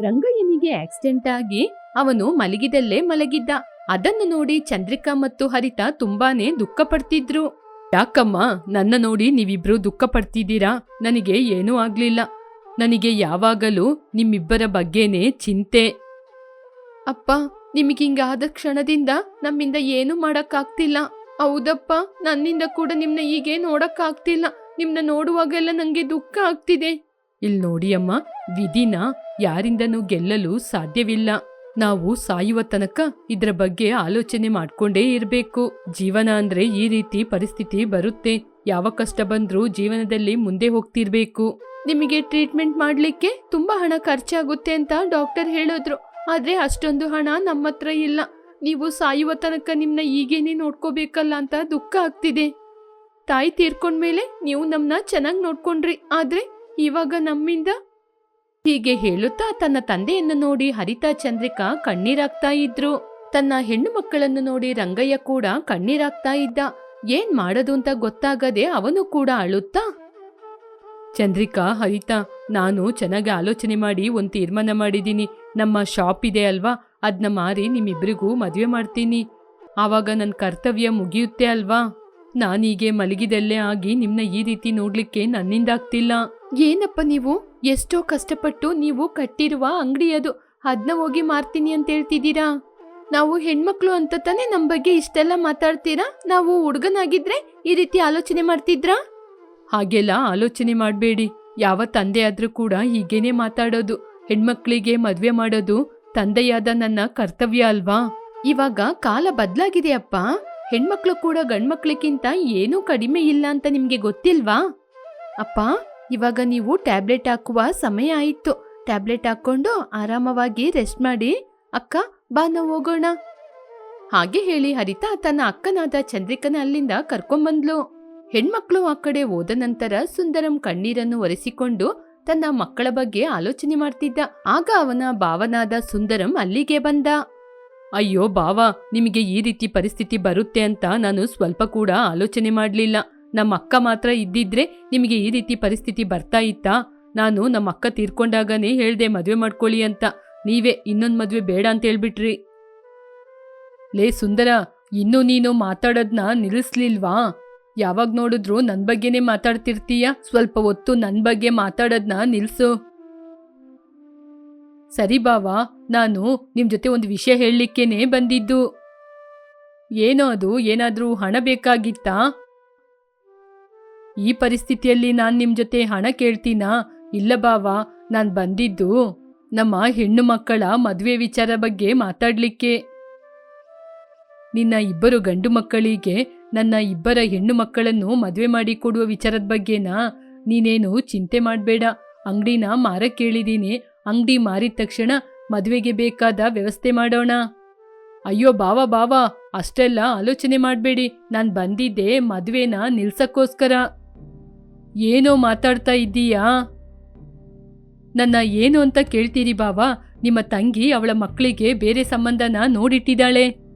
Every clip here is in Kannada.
ರಂಗಯ್ಯನಿಗೆ ಆಕ್ಸಿಡೆಂಟ್ ಆಗಿ ಅವನು ಮಲಗಿದಲ್ಲೇ ಮಲಗಿದ್ದ. ಅದನ್ನು ನೋಡಿ ಚಂದ್ರಿಕಾ ಮತ್ತು ಹರಿತ ತುಂಬಾನೇ ದುಃಖ ಪಡ್ತಿದ್ರು ಯಾಕಮ್ಮ? ನನ್ನ ನೋಡಿ ನೀವಿಬ್ರು ದುಃಖ ಪಡ್ತಿದ್ದೀರಾ ನನಗೆ ಏನೂ ಆಗ್ಲಿಲ್ಲ. ನನಗೆ ಯಾವಾಗಲೂ ನಿಮ್ಮಿಬ್ಬರ ಬಗ್ಗೆನೇ ಚಿಂತೆ. ಅಪ್ಪ ನಿಮಗಿಂಗಾದ ಕ್ಷಣದಿಂದ ನಮ್ಮಿಂದ ಏನು ಮಾಡಕ್ಕಾಗ್ತಿಲ್ಲ. ಹೌದಪ್ಪ, ನನ್ನಿಂದ ಕೂಡ ನಿಮ್ನ ಹೀಗೆ ನೋಡಕ್ಕಾಗ್ತಿಲ್ಲ. ನಿಮ್ನ ನೋಡುವಾಗೆಲ್ಲ ನಂಗೆ ದುಃಖ ಆಗ್ತಿದೆ. ಇಲ್ಲಿ ನೋಡಿ ಅಮ್ಮ ವಿಧಿನ ಯಾರಿಂದನೂ ಗೆಲ್ಲಲು ಸಾಧ್ಯವಿಲ್ಲ. ನಾವು ಸಾಯುವ ತನಕ ಇದರ ಬಗ್ಗೆ ಆಲೋಚನೆ ಮಾಡ್ಕೊಂಡೇ ಇರಬೇಕು. ಜೀವನ ಅಂದ್ರೆ ಈ ರೀತಿ ಪರಿಸ್ಥಿತಿ ಬರುತ್ತೆ. ಯಾವ ಕಷ್ಟ ಬಂದ್ರೂ ಜೀವನದಲ್ಲಿ ಮುಂದೆ ಹೋಗ್ತಿರ್ಬೇಕು. ನಿಮಗೆ ಟ್ರೀಟ್ಮೆಂಟ್ ಮಾಡ್ಲಿಕ್ಕೆ ತುಂಬಾ ಹಣ ಖರ್ಚಾಗುತ್ತೆ ಅಂತ ಡಾಕ್ಟರ್ ಹೇಳಿದ್ರು. ಆದ್ರೆ ಅಷ್ಟೊಂದು ಹಣ ನಮ್ಮ ಹತ್ರ ಇಲ್ಲ. ನೀವು ಸಾಯುವ ತನಕ ನಿಮ್ನ ಈಗೇನೆ ನೋಡ್ಕೋಬೇಕಲ್ಲ ಅಂತ ದುಃಖ ಆಗ್ತಿದೆ. ತಾಯಿ ತೀರ್ಕೊಂಡ್ಮೇಲೆ ನೀವು ನಮ್ಮನ್ನ ಚೆನ್ನಾಗಿ ನೋಡ್ಕೊಂಡ್ರಿ. ಆದ್ರೆ ಇವಾಗ ನಮ್ಮಿಂದ ಹೀಗೆ ಹೇಳುತ್ತಾ ತನ್ನ ತಂದೆಯನ್ನು ನೋಡಿ ಹರಿತಾ ಚಂದ್ರಿಕಾ ಕಣ್ಣೀರಾಗ್ತಾ ಇದ್ರು. ತನ್ನ ಹೆಣ್ಣು ಮಕ್ಕಳನ್ನು ನೋಡಿ ರಂಗಯ್ಯ ಕೂಡ ಕಣ್ಣೀರಾಗ್ತಾ ಇದ್ದ. ಏನ್ ಮಾಡೋದು ಅಂತ ಗೊತ್ತಾಗದೆ ಅವನು ಕೂಡ ಅಳುತ್ತಾ? ಚಂದ್ರಿಕಾ, ಹರಿತಾ, ನಾನು ಚೆನ್ನಾಗಿ ಆಲೋಚನೆ ಮಾಡಿ ಒಂದು ತೀರ್ಮಾನ ಮಾಡಿದ್ದೀನಿ ನಮ್ಮ ಶಾಪ್ ಇದೆ ಅಲ್ವಾ? ಅದನ್ನ ಮಾರಿ ನಿಮ್ಮಿಬ್ಬರಿಗೂ ಮದುವೆ ಮಾಡ್ತೀನಿ. ಆವಾಗ ನನ್ನ ಕರ್ತವ್ಯ ಮುಗಿಯುತ್ತೆ ಅಲ್ವಾ? ನಾನೀಗೆ ಮಲಗಿದಲ್ಲೇ ಆಗಿ ನಿಮ್ಮನ್ನ ಈ ರೀತಿ ನೋಡ್ಲಿಕ್ಕೆ ನನ್ನಿಂದಾಗ್ತಿಲ್ಲ. ಏನಪ್ಪ ನೀವು? ಎಷ್ಟೋ ಕಷ್ಟಪಟ್ಟು ನೀವು ಕಟ್ಟಿರುವ ಅಂಗಡಿ ಅದು. ಅದನ್ನ ಹೋಗಿ ಮಾರ್ತೀನಿ ಅಂತ ಹೇಳ್ತಿದ್ದೀರಾ? ನಾವು ಹೆಣ್ಮಕ್ಳು ಅಂತ ತಾನೇ ನಮ್ಮ ಬಗ್ಗೆ ಇಷ್ಟೆಲ್ಲ ಮಾತಾಡ್ತೀರಾ? ನಾವು ಹುಡುಗನಾಗಿದ್ರೆ ಈ ರೀತಿ ಆಲೋಚನೆ ಮಾಡ್ತಿದ್ರಾ? ಹಾಗೆಲ್ಲ ಆಲೋಚನೆ ಮಾಡಬೇಡಿ. ಯಾವ ತಂದೆ ಆದ್ರೂ ಕೂಡ ಹೀಗೇನೆ ಮಾತಾಡೋದು. ಹೆಣ್ಮಕ್ಳಿಗೆ ಮದ್ವೆ ಮಾಡೋದು ತಂದೆಯಾದ ನನ್ನ ಕರ್ತವ್ಯ ಅಲ್ವಾ? ಇವಾಗ ಕಾಲ ಬದ್ಲಾಗಿದೆಯಪ್ಪ ಹೆಣ್ಮಕ್ಳು ಕೂಡ ಗಂಡ್ಮಕ್ಳಿಗಿಂತ ಏನೂ ಕಡಿಮೆ ಇಲ್ಲ ಅಂತ ನಿಮ್ಗೆ ಗೊತ್ತಿಲ್ವಾ? ಅಪ್ಪ ಇವಾಗ ನೀವು ಟ್ಯಾಬ್ಲೆಟ್ ಹಾಕುವ ಸಮಯ ಆಯಿತು. ಟ್ಯಾಬ್ಲೆಟ್ ಹಾಕ್ಕೊಂಡು ಆರಾಮವಾಗಿ ರೆಸ್ಟ್ ಮಾಡಿ. ಅಕ್ಕ, ಬಾ ನಾವು ಹೋಗೋಣ. ಹಾಗೆ ಹೇಳಿ ಹರಿತಾ ತನ್ನ ಅಕ್ಕನಾದ ಚಂದ್ರಿಕನ ಅಲ್ಲಿಂದ ಕರ್ಕೊಂಬಂದ್ಲು. ಹೆಣ್ಮಕ್ಳು ಆ ಕಡೆ ಹೋದ ನಂತರ ಸುಂದರಂ ಕಣ್ಣೀರನ್ನು ಒರೆಸಿಕೊಂಡು ತನ್ನ ಮಕ್ಕಳ ಬಗ್ಗೆ ಆಲೋಚನೆ ಮಾಡ್ತಿದ್ದ. ಆಗ ಅವನ ಭಾವನಾದ ಸುಂದರಂ ಅಲ್ಲಿಗೆ ಬಂದ. ಅಯ್ಯೋ ಬಾವ, ನಿಮಗೆ ಈ ರೀತಿ ಪರಿಸ್ಥಿತಿ ಬರುತ್ತೆ ಅಂತ ನಾನು ಸ್ವಲ್ಪ ಕೂಡ ಆಲೋಚನೆ ಮಾಡಲಿಲ್ಲ. ನಮ್ಮ ಅಕ್ಕ ಮಾತ್ರ ಇದ್ದಿದ್ರೆ ನಿಮಗೆ ಈ ರೀತಿ ಪರಿಸ್ಥಿತಿ ಬರ್ತಾ ಇತ್ತಾ? ನಾನು ನಮ್ಮ ಅಕ್ಕ ತೀರ್ಕೊಂಡಾಗನೇ ಹೇಳ್ದೆ ಮದುವೆ ಮಾಡ್ಕೊಳ್ಳಿ ಅಂತ. ನೀವೇ ಇನ್ನೊಂದು ಮದುವೆ ಬೇಡ ಅಂತ ಹೇಳ್ಬಿಟ್ರಿ. ಲೇ ಸುಂದರ, ಇನ್ನು ನೀನು ಮಾತಾಡೋದನ್ನ ನಿಲ್ಲಿಸ್ಲಿಲ್ವಾ? ಯಾವಾಗ ನೋಡಿದ್ರು ನನ್ನ ಬಗ್ಗೆನೇ ಮಾತಾಡ್ತಿರ್ತೀಯ? ಸ್ವಲ್ಪ ಹೊತ್ತು ನನ್ನ ಬಗ್ಗೆ ಮಾತಾಡೋದನ್ನ ನಿಲ್ಸು. ಸರಿ ಬಾವಾ, ನಾನು ನಿಮ್ಮ ಜೊತೆ ಒಂದು ವಿಷಯ ಹೇಳಲಿಕ್ಕೇನೆ ಬಂದಿದ್ದು. ಏನೋ ಅದು, ಏನಾದರೂ ಹಣ ಬೇಕಾಗಿತ್ತಾ? ಈ ಪರಿಸ್ಥಿತಿಯಲ್ಲಿ ನಾನು ನಿಮ್ಮ ಜೊತೆ ಹಣ ಕೇಳ್ತೀನಾ? ಇಲ್ಲ ಬಾವಾ, ನಾನು ಬಂದಿದ್ದು ನಮ್ಮ ಹೆಣ್ಣು ಮಕ್ಕಳ ಮದುವೆ ವಿಚಾರ ಬಗ್ಗೆ ಮಾತಾಡ್ಲಿಕ್ಕೆ. ನಿನ್ನ ಇಬ್ಬರು ಗಂಡು ಮಕ್ಕಳಿಗೆ ನನ್ನ ಇಬ್ಬರ ಹೆಣ್ಣು ಮಕ್ಕಳನ್ನು ಮದುವೆ ಮಾಡಿ ಕೊಡುವ ವಿಚಾರದ ಬಗ್ಗೆನಾ? ನೀನೇನು ಚಿಂತೆ ಮಾಡಬೇಡ. ಅಂಗಡಿನ ಮಾರಕ್ಕೆ ಕೇಳಿದೀನಿ. ಅಂಗಡಿ ಮಾರಿದ ತಕ್ಷಣ ಮದುವೆಗೆ ಬೇಕಾದ ವ್ಯವಸ್ಥೆ ಮಾಡೋಣ. ಅಯ್ಯೋ ಬಾವ ಬಾವ, ಅಷ್ಟೆಲ್ಲ ಆಲೋಚನೆ ಮಾಡಬೇಡಿ. ನಾನು ಬಂದಿದ್ದೆ ಮದುವೆನ ನಿಲ್ಸಕ್ಕೋಸ್ಕರ. ಏನೋ ಮಾತಾಡ್ತಾ ಇದ್ದೀಯಾ? ನನ್ನ ಏನು ಅಂತ ಕೇಳ್ತೀರಿ ಬಾವಾ? ನಿಮ್ಮ ತಂಗಿ ಅವಳ ಮಕ್ಕಳಿಗೆ ಬೇರೆ ಸಂಬಂಧನ ನೋಡಿಟ್ಟಿದ್ದಾಳೆ.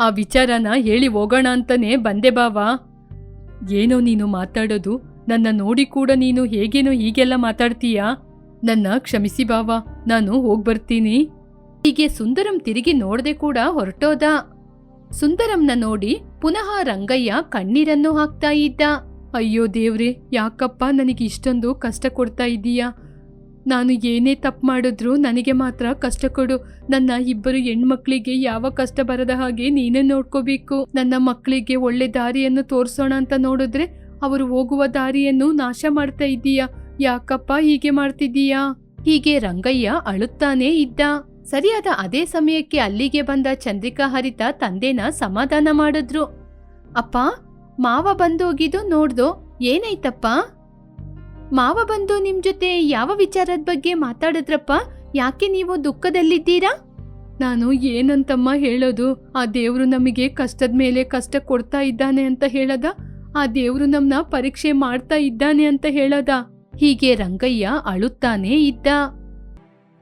ಆ ವಿಚಾರನ ಹೇಳಿ ಹೋಗೋಣ ಅಂತಾನೆ ಬಂದೆ ಬಾವಾ. ಏನೋ ನೀನು ಮಾತಾಡೋದು, ನನ್ನ ನೋಡಿ ಕೂಡ ನೀನು ಹೇಗೇನೋ ಹೀಗೆಲ್ಲ ಮಾತಾಡ್ತೀಯಾ? ನನ್ನ ಕ್ಷಮಿಸಿ ಬಾವ, ನಾನು ಹೋಗ್ಬರ್ತೀನಿ ಹೀಗೆ ಸುಂದರಂ ತಿರುಗಿ ನೋಡದೆ ಕೂಡ ಹೊರಟೋದ. ಸುಂದರಂನ ನೋಡಿ ಪುನಃ ರಂಗಯ್ಯ ಕಣ್ಣೀರನ್ನು ಹಾಕ್ತಾ ಇದ್ದ. ಅಯ್ಯೋ ದೇವ್ರೆ, ಯಾಕಪ್ಪ ನನಗೆ ಇಷ್ಟೊಂದು ಕಷ್ಟ ಕೊಡ್ತಾ ಇದ್ದೀಯಾ ನಾನು ಏನೇ ತಪ್ಪು ಮಾಡಿದ್ರೂ ನನಗೆ ಮಾತ್ರ ಕಷ್ಟ ಕೊಡು. ನನ್ನ ಇಬ್ಬರು ಹೆಣ್ಮಕ್ಳಿಗೆ ಯಾವ ಕಷ್ಟ ಬರದ ಹಾಗೆ ನೀನೇ ನೋಡ್ಕೋಬೇಕು. ನನ್ನ ಮಕ್ಕಳಿಗೆ ಒಳ್ಳೆ ದಾರಿಯನ್ನು ತೋರಿಸೋಣ ಅಂತ ನೋಡಿದ್ರೆ ಅವರು ಹೋಗುವ ದಾರಿಯನ್ನು ನಾಶ ಮಾಡ್ತಾ ಇದ್ದೀಯಾ ಯಾಕಪ್ಪ ಹೀಗೆ ಮಾಡ್ತಿದ್ದೀಯಾ? ಹೀಗೆ ರಂಗಯ್ಯ ಅಳುತ್ತಾನೇ ಇದ್ದ. ಸರಿಯಾದ ಅದೇ ಸಮಯಕ್ಕೆ ಅಲ್ಲಿಗೆ ಬಂದ ಚಂದ್ರಿಕಾ ಹರಿತ ತಂದೆನ ಸಮಾಧಾನ ಮಾಡಿದ್ರು. ಅಪ್ಪ ಮಾವ ಬಂದೋಗಿದ್ದು ನೋಡ್ದು ಏನೈತಪ್ಪ ಮಾವ ಬಂದು ನಿಮ್ ಜೊತೆ ಯಾವ ವಿಚಾರದ ಬಗ್ಗೆ ಮಾತಾಡಿದ್ರಪ್ಪ? ಯಾಕೆ ನೀವು ದುಃಖದಲ್ಲಿದ್ದೀರಾ? ನಾನು ಏನಂತಮ್ಮ ಹೇಳೋದು? ಆ ದೇವ್ರು ನಮಗೆ ಕಷ್ಟದ ಮೇಲೆ ಕಷ್ಟ ಕೊಡ್ತಾ ಇದ್ದಾನೆ ಅಂತ ಹೇಳದ? ಆ ದೇವ್ರು ನಮ್ಮನ್ನ ಪರೀಕ್ಷೆ ಮಾಡ್ತಾ ಇದ್ದಾನೆ ಅಂತ ಹೇಳದ? ಹೀಗೆ ರಂಗಯ್ಯ ಅಳುತ್ತಾನೇ ಇದ್ದ.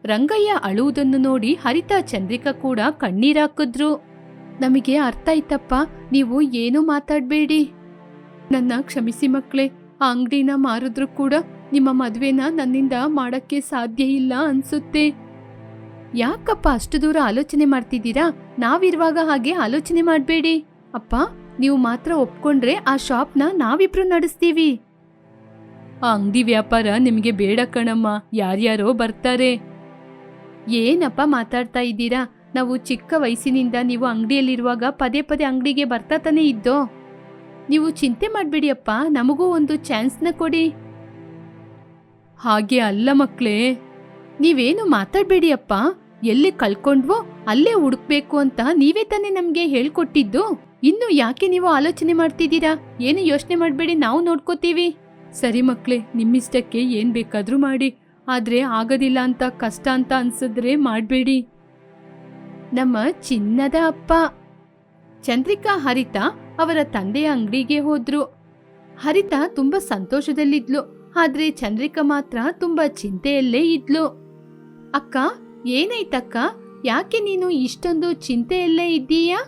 ರಂಗಯ್ಯ ಅಳುವುದನ್ನು ನೋಡಿ ಹರಿತಾ ಚಂದ್ರಿಕಾ ಕೂಡ ಕಣ್ಣೀರಾಕಿದ್ರು ನಮಗೆ ಅರ್ಥ ಆಯ್ತಪ್ಪ. ನೀವು ಏನೂ ಮಾತಾಡ್ಬೇಡಿ. ನನ್ನ ಕ್ಷಮಿಸಿ ಮಕ್ಕಳೇ, ಆ ಅಂಗಡಿನ ಮಾರಿದ್ರು ಕೂಡ ನಿಮ್ಮ ಮದುವೆನ ನನ್ನಿಂದ ಮಾಡಕ್ಕೆ ಸಾಧ್ಯ ಇಲ್ಲ ಅನ್ಸುತ್ತೆ. ಯಾಕಪ್ಪ ಅಷ್ಟು ದೂರ ಆಲೋಚನೆ ಮಾಡ್ತಿದ್ದೀರಾ? ನಾವಿರುವಾಗ ಹಾಗೆ ಆಲೋಚನೆ ಮಾಡಬೇಡಿ. ಅಪ್ಪ, ನೀವು ಮಾತ್ರ ಒಪ್ಕೊಂಡ್ರೆ ಆ ಶಾಪ್ನ ನಾವಿಬ್ರು ನಡೆಸ್ತೀವಿ. ಆ ಅಂಗಡಿ ವ್ಯಾಪಾರ ನಿಮಗೆ ಬೇಡ ಕಣಮ್ಮ. ಯಾರ್ಯಾರೋ ಬರ್ತಾರೆ. ಏನಪ್ಪ ಮಾತಾಡ್ತಾ ಇದ್ದೀರಾ? ನಾವು ಚಿಕ್ಕ ವಯಸ್ಸಿನಿಂದ ನೀವು ಅಂಗಡಿಯಲ್ಲಿರುವಾಗ ಪದೇ ಪದೇ ಅಂಗಡಿಗೆ ಬರ್ತಾ ತಾನೇ ಇದ್ದೋ? ನೀವು ಚಿಂತೆ ಮಾಡಬೇಡಿ ಅಪ್ಪ ನಮಗೂ ಒಂದು ಚಾನ್ಸ್ನ ಕೊಡಿ. ಹಾಗೆ ಅಲ್ಲ ಮಕ್ಕಳೇ ನೀವೇನು ಮಾತಾಡ್ಬೇಡಿ ಅಪ್ಪ ಎಲ್ಲಿ ಕಳ್ಕೊಂಡ್ವೋ ಅಲ್ಲೇ ಹುಡುಕ್ಬೇಕು ಅಂತ ನೀವೇ ತಾನೇ ನಮಗೆ ಹೇಳ್ಕೊಟ್ಟಿದ್ದು? ಇನ್ನು ಯಾಕೆ ನೀವು ಆಲೋಚನೆ ಮಾಡ್ತಿದ್ದೀರಾ? ಏನು ಯೋಚನೆ ಮಾಡಬೇಡಿ, ನಾವು ನೋಡ್ಕೋತೀವಿ. ಸರಿ ಮಕ್ಳೇ, ನಿಮ್ಮಿಷ್ಟಕ್ಕೆ ಏನ್ ಬೇಕಾದರೂ ಮಾಡಿ. ಆದ್ರೆ ಆಗೋದಿಲ್ಲ ಅಂತ, ಕಷ್ಟ ಅಂತ ಅನ್ಸಿದ್ರೆ ಮಾಡಬೇಡಿ. ನಮ್ಮ ಚಿನ್ನದ ಅಪ್ಪ. ಚಂದ್ರಿಕಾ ಹರಿತ ಅವರ ತಂದೆಯ ಅಂಗಡಿಗೆ ಹೋದ್ರು. ಹರಿತ ತುಂಬಾ ಸಂತೋಷದಲ್ಲಿದ್ಲು, ಆದ್ರೆ ಚಂದ್ರಿಕಾ ಮಾತ್ರ ತುಂಬಾ ಚಿಂತೆಯಲ್ಲೇ ಇದ್ಲು. ಅಕ್ಕ, ಏನಾಯ್ತಕ್ಕ? ಯಾಕೆ ನೀನು ಇಷ್ಟೊಂದು ಚಿಂತೆಯಲ್ಲೇ ಇದ್ದೀಯಾ?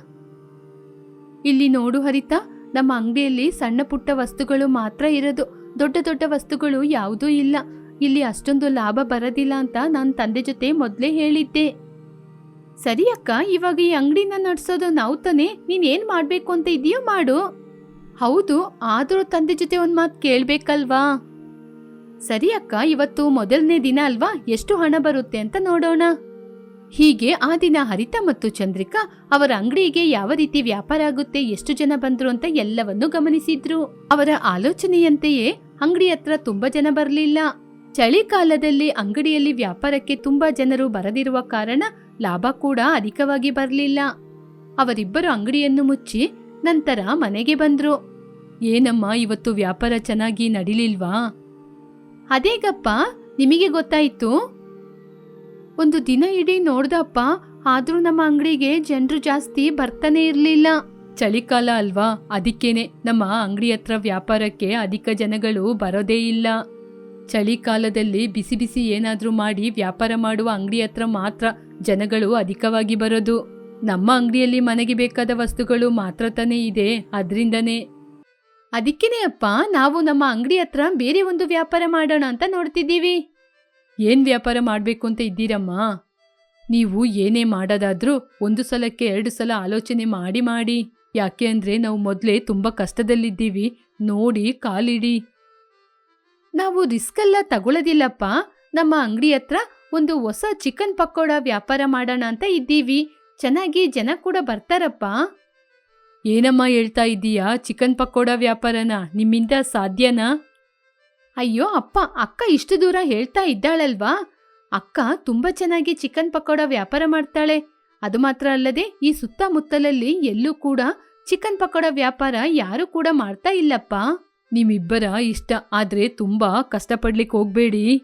ಇಲ್ಲಿ ನೋಡು ಹರಿತ, ನಮ್ಮ ಅಂಗಡಿಯಲ್ಲಿ ಸಣ್ಣ ಪುಟ್ಟ ವಸ್ತುಗಳು ಮಾತ್ರ ಇರೋದು, ದೊಡ್ಡ ದೊಡ್ಡ ವಸ್ತುಗಳು ಯಾವುದೂ ಇಲ್ಲ. ಇಲ್ಲಿ ಅಷ್ಟೊಂದು ಲಾಭ ಬರೋದಿಲ್ಲ ಅಂತ ನನ್ನ ತಂದೆ ಜೊತೆ ಮೊದಲೇ ಹೇಳಿದ್ದೆ. ಸರಿ ಅಕ್ಕ ಇವಾಗ ಈ ಅಂಗಡಿನ ನಡೆಸೋದು ನಾವು ತಾನೇ ನೀನೇನು ಮಾಡಬೇಕು ಅಂತ ಇದೆಯೋ ಮಾಡು. ಹೌದು, ಆದರೂ ತಂದೆ ಜೊತೆ ಒಂದು ಮಾತು ಕೇಳಬೇಕಲ್ವಾ? ಸರಿ ಅಕ್ಕ ಇವತ್ತು ಮೊದಲನೇ ದಿನ ಅಲ್ವಾ? ಎಷ್ಟು ಹಣ ಬರುತ್ತೆ ಅಂತ ನೋಡೋಣ. ಹೀಗೆ ಆ ದಿನ ಹರಿತಾ ಮತ್ತು ಚಂದ್ರಿಕಾ ಅವರ ಅಂಗಡಿಗೆ ಯಾವ ರೀತಿ ವ್ಯಾಪಾರ ಆಗುತ್ತೆ, ಎಷ್ಟು ಜನ ಬಂದ್ರು ಅಂತ ಎಲ್ಲವನ್ನೂ ಗಮನಿಸಿದ್ರು. ಅವರ ಆಲೋಚನೆಯಂತೆಯೇ ಅಂಗಡಿ ಹತ್ರ ತುಂಬಾ ಜನ ಬರಲಿಲ್ಲ. ಚಳಿಗಾಲದಲ್ಲಿ ಅಂಗಡಿಯಲ್ಲಿ ವ್ಯಾಪಾರಕ್ಕೆ ತುಂಬಾ ಜನರು ಬರದಿರುವ ಕಾರಣ ಲಾಭ ಕೂಡ ಅಧಿಕವಾಗಿ ಬರಲಿಲ್ಲ. ಅವರಿಬ್ಬರು ಅಂಗಡಿಯನ್ನು ಮುಚ್ಚಿ ನಂತರ ಮನೆಗೆ ಬಂದರು. ಏನಮ್ಮ, ಇವತ್ತು ವ್ಯಾಪಾರ ಚೆನ್ನಾಗಿ ನಡಿಲಿಲ್ವಾ? ಅದೇಗಪ್ಪ, ನಿಮಗೆ ಗೊತ್ತಾಯ್ತು? ಒಂದು ದಿನ ಇಡೀ ನೋಡ್ದಪ್ಪ, ಆದರೂ ನಮ್ಮ ಅಂಗಡಿಗೆ ಜನರು ಜಾಸ್ತಿ ಬರ್ತಾನೆ ಇರಲಿಲ್ಲ. ಚಳಿಕಾಲ ಅಲ್ವಾ, ಅದಕ್ಕೇನೆ ನಮ್ಮ ಅಂಗಡಿ ಹತ್ರ ವ್ಯಾಪಾರಕ್ಕೆ ಅಧಿಕ ಜನಗಳು ಬರೋದೇ ಇಲ್ಲ. ಚಳಿಕಾಲದಲ್ಲಿ ಬಿಸಿ ಬಿಸಿ ಏನಾದರೂ ಮಾಡಿ ವ್ಯಾಪಾರ ಮಾಡುವ ಅಂಗಡಿ ಹತ್ರ ಮಾತ್ರ ಜನಗಳು ಅಧಿಕವಾಗಿ ಬರೋದು. ನಮ್ಮ ಅಂಗಡಿಯಲ್ಲಿ ಮನೆಗೆ ಬೇಕಾದ ವಸ್ತುಗಳು ಮಾತ್ರ ತಾನೇ ಇದೆ, ಅದರಿಂದನೇ. ಅದಕ್ಕೇನೆ ಅಪ್ಪ, ನಾವು ನಮ್ಮ ಅಂಗಡಿ ಹತ್ರ ಬೇರೆ ಒಂದು ವ್ಯಾಪಾರ ಮಾಡೋಣ ಅಂತ ನೋಡ್ತಿದ್ದೀವಿ. ಏನ್ ವ್ಯಾಪಾರ ಮಾಡಬೇಕು ಅಂತ ಇದ್ದೀರಮ್ಮ? ನೀವು ಏನೇ ಮಾಡೋದಾದರೂ ಒಂದು ಸಲಕ್ಕೆ ಎರಡು ಸಲ ಆಲೋಚನೆ ಮಾಡಿ ಮಾಡಿ. ಯಾಕೆ ಅಂದರೆ ನಾವು ಮೊದಲೇ ತುಂಬಾ ಕಷ್ಟದಲ್ಲಿದ್ದೀವಿ. ನೋಡಿ, ಕಾಲಿಡಿ. ನಾವು ರಿಸ್ಕ್ ಎಲ್ಲ ತಗೊಳ್ಳೋದಿಲ್ಲಪ್ಪ ನಮ್ಮ ಅಂಗಡಿ ಹತ್ರ ಒಂದು ಹೊಸ ಚಿಕನ್ ಪಕೋಡ ವ್ಯಾಪಾರ ಮಾಡೋಣ ಅಂತ ಇದ್ದೀವಿ. ಚೆನ್ನಾಗಿ ಜನ ಕೂಡ ಬರ್ತಾರಪ್ಪ. ಏನಮ್ಮ ಹೇಳ್ತಾ ಇದ್ದೀಯಾ? ಚಿಕನ್ ಪಕೋಡ ವ್ಯಾಪಾರನ ನಿಮ್ಮಿಂದ ಸಾಧ್ಯನಾ? ಅಯ್ಯೋ, ಅಪ್ಪ, ಅಕ್ಕ ಇಷ್ಟು ದೂರ ಹೇಳ್ತಾ ಇದ್ದಾಳಲ್ವಾ? ಅಕ್ಕ ತುಂಬಾ ಚೆನ್ನಾಗಿ ಚಿಕನ್ ಪಕೋಡ ವ್ಯಾಪಾರ ಮಾಡ್ತಾಳೆ. ಅದು ಮಾತ್ರ ಅಲ್ಲದೆ ಈ ಸುತ್ತಮುತ್ತಲಲ್ಲಿ ಎಲ್ಲೂ ಕೂಡ ಚಿಕನ್ ಪಕೋಡ ವ್ಯಾಪಾರ ಯಾರೂ ಕೂಡ ಮಾಡ್ತಾ ಇಲ್ಲಪ್ಪ. ನಿಮ್ಮಿಬ್ಬರ ಇಷ್ಟ ಆದ್ರೆ ತುಂಬಾ ಕಷ್ಟಪಡ್ಲಿಕ್ಕೆ ಹೋಗ್ಬೇಡಿ.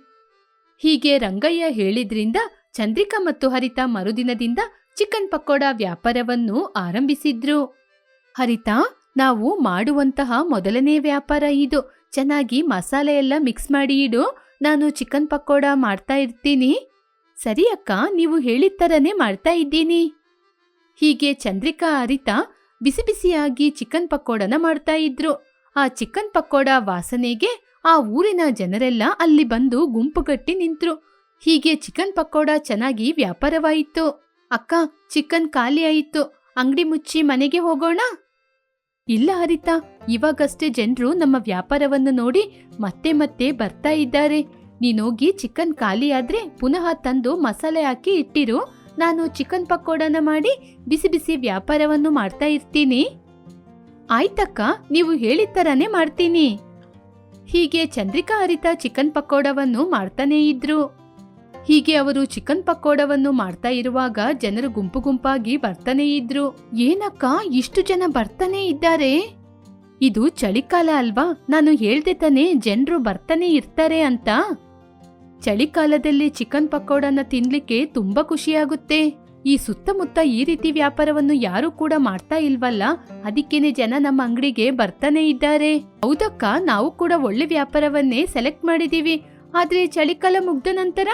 ಹೀಗೆ ರಂಗಯ್ಯ ಹೇಳಿದ್ರಿಂದ ಚಂದ್ರಿಕಾ ಮತ್ತು ಹರಿತಾ ಮರುದಿನದಿಂದ ಚಿಕನ್ ಪಕೋಡ ವ್ಯಾಪಾರವನ್ನು ಆರಂಭಿಸಿದ್ರು. ಹರಿತಾ, ನಾವು ಮಾಡುವಂತಹ ಮೊದಲನೇ ವ್ಯಾಪಾರ ಇದು. ಚೆನ್ನಾಗಿ ಮಸಾಲೆ ಎಲ್ಲ ಮಿಕ್ಸ್ ಮಾಡಿ ಇಡು. ನಾನು ಚಿಕನ್ ಪಕೋಡ ಮಾಡ್ತಾ ಇರ್ತೀನಿ. ಸರಿ ಅಕ್ಕ, ನೀವು ಹೇಳಿದ ಥರನೇ ಮಾಡ್ತಾ ಇದ್ದೀನಿ. ಹೀಗೆ ಚಂದ್ರಿಕಾ, ಹರಿತಾ ಬಿಸಿ ಬಿಸಿಯಾಗಿ ಚಿಕನ್ ಪಕೋಡನ ಮಾಡ್ತಾ ಇದ್ರು. ಆ ಚಿಕನ್ ಪಕೋಡ ವಾಸನೆಗೆ ಆ ಊರಿನ ಜನರೆಲ್ಲ ಅಲ್ಲಿ ಬಂದು ಗುಂಪುಗಟ್ಟಿ ನಿಂತ್ರು. ಹೀಗೆ ಚಿಕನ್ ಪಕೋಡ ಚೆನ್ನಾಗಿ ವ್ಯಾಪಾರವಾಯಿತು. ಅಕ್ಕ, ಚಿಕನ್ ಖಾಲಿ ಆಯಿತು. ಅಂಗಡಿ ಮುಚ್ಚಿ ಮನೆಗೆ ಹೋಗೋಣ? ಇಲ್ಲ ಹರಿತಾ, ಇವಾಗಷ್ಟೇ ಜನರು ನಮ್ಮ ವ್ಯಾಪಾರವನ್ನು ನೋಡಿ ಮತ್ತೆ ಮತ್ತೆ ಬರ್ತಾ ಇದ್ದಾರೆ. ನೀನೋಗಿ ಚಿಕನ್ ಖಾಲಿ ಆದ್ರೆ ಪುನಃ ತಂದು ಮಸಾಲೆ ಹಾಕಿ ಇಟ್ಟಿರು. ನಾನು ಚಿಕನ್ ಪಕೋಡನ ಮಾಡಿ ಬಿಸಿ ಬಿಸಿ ವ್ಯಾಪಾರವನ್ನು ಮಾಡ್ತಾ ಇರ್ತೀನಿ. ಆಯ್ತಕ್ಕ, ನೀವು ಹೇಳಿದ ಥರನೇ ಮಾಡ್ತೀನಿ. ಹೀಗೆ ಚಂದ್ರಿಕಾ ಹರಿತ ಚಿಕನ್ ಪಕೋಡವನ್ನು ಮಾಡ್ತಾನೇ ಇದ್ರು. ಹೀಗೆ ಅವರು ಚಿಕನ್ ಪಕೋಡವನ್ನು ಮಾಡ್ತಾ ಇರುವಾಗ ಜನರು ಗುಂಪು ಗುಂಪಾಗಿ ಬರ್ತಾನೇ ಇದ್ರು. ಏನಕ್ಕ, ಇಷ್ಟು ಜನ ಬರ್ತಾನೇ ಇದ್ದಾರೆ? ಇದು ಚಳಿಕಾಲ ಅಲ್ವಾ? ನಾನು ಹೇಳ್ದೆ ತಾನೇ ಜನರು ಬರ್ತಾನೆ ಇರ್ತಾರೆ ಅಂತ. ಚಳಿಕಾಲದಲ್ಲಿ ಚಿಕನ್ ಪಕೋಡನ ತಿನ್ಲಿಕ್ಕೆ ತುಂಬಾ ಖುಷಿಯಾಗುತ್ತೆ. ಈ ಸುತ್ತಮುತ್ತ ಈ ರೀತಿ ವ್ಯಾಪಾರವನ್ನು ಯಾರು ಕೂಡ ಮಾಡ್ತಾ ಇಲ್ವಲ್ಲ? ಅದಕ್ಕೇನೆ ಜನ ನಮ್ಮ ಅಂಗಡಿಗೆ ಬರ್ತಾನೆ ಇದ್ದಾರೆ. ಹೌದಕ್ಕ, ನಾವು ಕೂಡ ಒಳ್ಳೆ ವ್ಯಾಪಾರವನ್ನೇ ಸೆಲೆಕ್ಟ್ ಮಾಡಿದೀವಿ. ಆದ್ರೆ ಚಳಿಕಾಲ ಮುಗ್ದ ನಂತರ?